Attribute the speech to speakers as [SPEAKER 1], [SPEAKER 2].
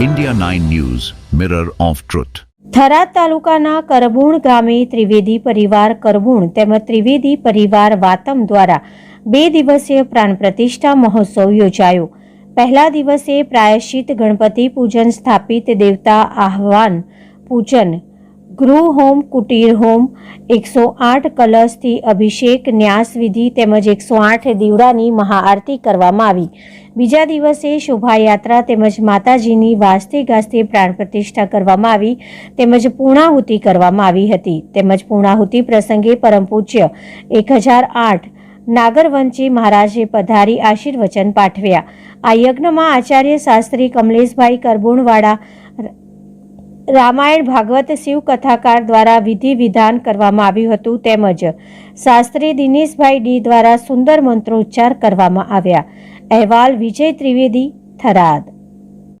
[SPEAKER 1] India 9 News, Mirror of Truth.
[SPEAKER 2] Tharad તાલુકાના કરબુણ ગામે ત્રિવેદી પરિવાર કરબુણ તેમજ ત્રિવેદી પરિવાર વાતમ દ્વારા બે દિવસીય પ્રાણ પ્રતિષ્ઠા મહોત્સવ યોજાયો પહેલા દિવસે પ્રાયશ્ચિત ગણપતિ પૂજન સ્થાપિત દેવતા આહવાન પૂજન ગૃહ હોમ, કુટીર હોમ, એકસો આઠ કલશથી અભિષેક, ન્યાસ વિધિ તેમજ એકસો આઠ દીવડાની મહાઆરતી કરવામાં આવી. બીજા દિવસે શોભાયાત્રા તેમજ માતાજીની વાસ્તે ગાસ્તે પ્રાણ પ્રતિષ્ઠા કરવામાં આવી તેમજ પૂર્ણાહુતિ કરવામાં આવી હતી. તેમજ પૂર્ણાહુતિ પ્રસંગે પરમ પૂજ્ય એક હજાર આઠ નાગરવંશી મહારાજે પધારી આશીર્વચન પાઠવ્યા. આ યજ્ઞમાં આચાર્ય શાસ્ત્રી કમલેશભાઈ કરબુણવાળા રામાયણ ભાગવત શિવ કથાકાર દ્વારા વિધિ વિધાન કરવામાં આવ્યું હતું તેમજ શાસ્ત્રી દિનેશભાઈ ડી દ્વારા સુંદર મંત્રોચ્ચાર કરવામાં આવ્યા. અહેવાલ વિજય ત્રિવેદી થરાદ.